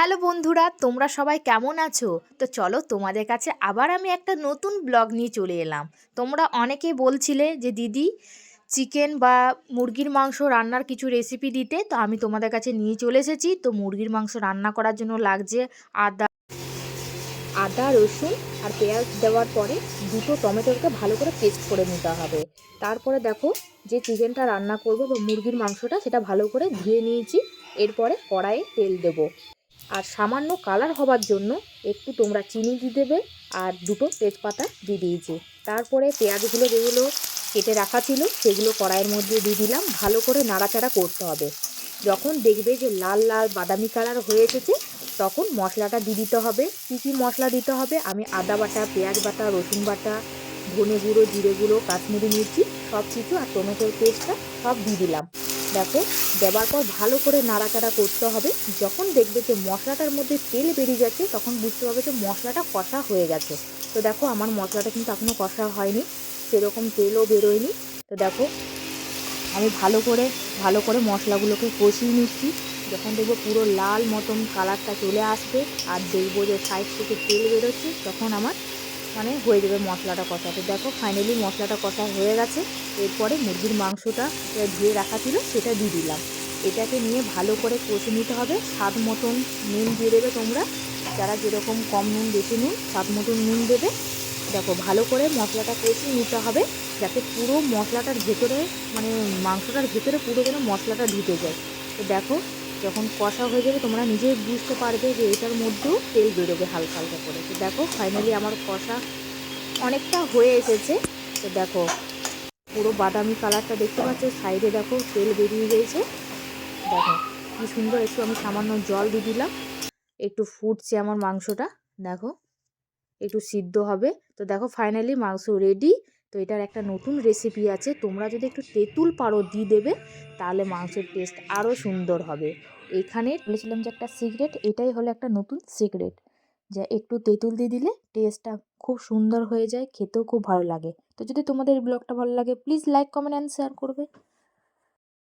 Hello বন্ধুরা, তোমরা সবাই কেমন আছো? তো চলো তোমাদের কাছে আবার আমি একটা নতুন ব্লগ নিয়ে চলে এলাম। তোমরা অনেকেই বলছিলে যে, দিদি, চিকেন বা মুরগির মাংস রান্নার কিছু রেসিপি দিতে। তো আমি তোমাদের কাছে নিয়ে চলে এসেছি। তো মুরগির মাংস রান্না করার জন্য লাগছে আদা আদা, রসুন আর পেঁয়াজ দেওয়ার পরে দুটো টমেটোকে ভালো করে পেস্ট করে নিতে হবে। তারপরে দেখো যে চিকেনটা রান্না করব বা মুরগির মাংসটা, সেটা ভালো করে ধুয়ে নিয়েছি। এরপরে কড়াইয়ে তেল দেবো। আর সামান্য কালার হবার জন্য একটু তোমরা চিনি দিয়ে দেবে আর দুটো তেজপাতা দিয়ে দিয়েছি। তারপরে পেঁয়াজগুলো যেগুলো কেটে রাখা ছিল, সেগুলো কড়াইয়ের মধ্যে দিয়ে দিলাম। ভালো করে নাড়াচাড়া করতে হবে। যখন দেখবে যে লাল লাল বাদামি কালার হয়ে এসেছে, তখন মশলাটা দিয়ে দিতে হবে। কী কী মশলা দিতে হবে? আমি আদা বাটা, পেঁয়াজ বাটা, রসুন বাটা, ধনে গুঁড়ো, জিরে গুঁড়ো, কাশ্মীরি মির্চি সব কিছু আর টমেটোর পেস্টটা সব দিয়ে দিলাম। দেখো দেওয়ার পর ভালো করে নাড়াচাড়া করতে হবে। যখন দেখবে যে মশলাটার মধ্যে তেল বেরিয়ে যাচ্ছে, তখন বুঝতে হবে যে মশলাটা কষা হয়ে গেছে। তো দেখো, আমার মশলাটা কিন্তু এখনও কষা হয়নি, সেরকম তেলও বেরোয়নি। তো দেখো, আমি ভালো করে ভালো করে মশলাগুলোকে কষিয়ে নিচ্ছি। যখন দেখব পুরো লাল মতন কালারটা চলে আসবে আর দেখব যে সাইড থেকে তেল বেরোচ্ছে, তখন আমার মানে হয়ে যাবে মশলাটা কষা। তো দেখো ফাইনালি মশলাটা কষা হয়ে গেছে। এরপরে মুরগির মাংসটা ধুয়ে রাখা ছিল, সেটা দিয়ে দিলাম। এটাকে নিয়ে ভালো করে কষে নিতে হবে। স্বাদ মতন নুন দিয়ে দেবে তোমরা। যারা যেরকম কম নুন, বেশি নুন, স্বাদ মতন নুন দেবে। দেখো, ভালো করে মশলাটা কষিয়ে নিতে হবে, যাতে পুরো মশলাটার ভেতরে মানে মাংসটার ভেতরে পুরো যেন মশলাটা ঢুকে যায়। তো দেখো যখন কষা হয়ে যাবে, তোমরা নিজেই বুঝতে পারবে যে এটার মধ্যেও তেল বেরোবে হালকা হালকা করে। তো দেখো ফাইনালি আমার কষা অনেকটা হয়ে এসেছে। তো দেখো, পুরো বাদামি কালারটা দেখতে পাচ্ছ, সাইডে দেখো তেল বেরিয়ে গিয়েছে দেখো, কি সুন্দর, একটু আমি সামান্য জল দিয়ে দিলাম। একটু ফুটছে আমার মাংসটা, দেখো, একটু সিদ্ধ হবে। তো দেখো ফাইনালি মাংস রেডি তো এটার একটা নতুন রেসিপি আছে। তোমরা যদি একটু তেঁতুল পারো দিয়ে দেবে, তাহলে মাংসের টেস্ট আরও সুন্দর হবে। এখানে বলেছিলাম যে একটা সিগারেট, এটাই হলো একটা নতুন সিগারেট। যা একটু তেঁতুল দিয়ে দিলে টেস্টটা খুব সুন্দর হয়ে যায়, খেতেও খুব ভালো লাগে। তো যদি তোমাদের ব্লগটা ভালো লাগে please like comment and share করবে।